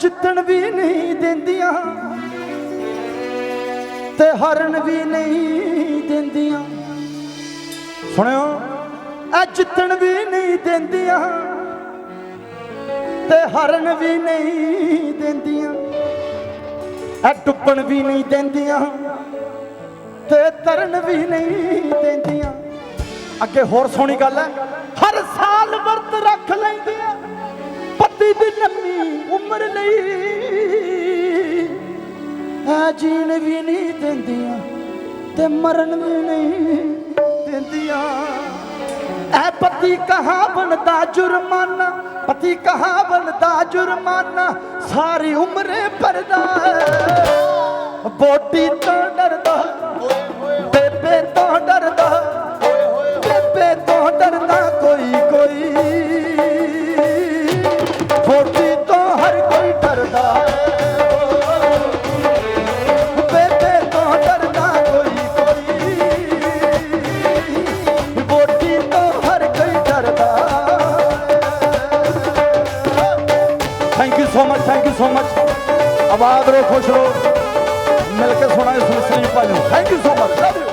ਜਿੱਤਣ ਵੀ ਨਹੀਂ ਦਿੰਦੀਆਂ ਤੇ ਹਰਨ ਵੀ ਨਹੀਂ ਦਿੰਦੀਆਂ। ਸੁਣਿਓ ਐ ਜਿੱਤਣ ਵੀ ਨਹੀਂ ਦਿੰਦੀਆਂ ਤੇ ਹਰਨ ਵੀ ਨਹੀਂ ਦਿੰਦੀਆਂ। ਐ ਡੁੱਬਣ ਵੀ ਨਹੀਂ ਦਿੰਦੀਆਂ ਤੇ ਤਰਨ ਵੀ ਨਹੀਂ ਦਿੰਦੀਆਂ। ਅੱਗੇ ਹੋਰ ਸੋਹਣੀ ਗੱਲ ਹੈ, ਹਰ ਸਾਲ ਵਰਤ ਜੀਣ ਵੀ ਨਹੀਂ ਦਿੰਦੀਆਂ ਤੇ ਮਰਨ ਵੀ ਨਹੀਂ ਦਿੰਦੀਆਂ ਐ ਪਤੀ ਕਹਾ ਬਣਦਾ ਜੁਰਮਾਨਾ, ਪਤੀ ਕਹਾ ਬਣਦਾ ਜੁਰਮਾਨਾ, ਸਾਰੀ ਉਮਰੇ ਭਰਦਾ ਹੈ। ਬੋਟੀ ਤੋਂ ਡਰਦਾ, ਬੇਬੇ ਤੋਂ ਡਰਦਾ, ਬੇਬੇ ਤੋਂ ਡਰਦਾ ਥੈਂਕ ਯੂ ਸੋ ਮਚ ਆਬਾਦ ਰਹੋ ਖੁਸ਼ ਰਹੋ। ਮਿਲ ਕੇ ਸੁਣਾਏ ਇਸ ਸ੍ਰੀ ਭਾਈ ਨੂੰ। Thank you so much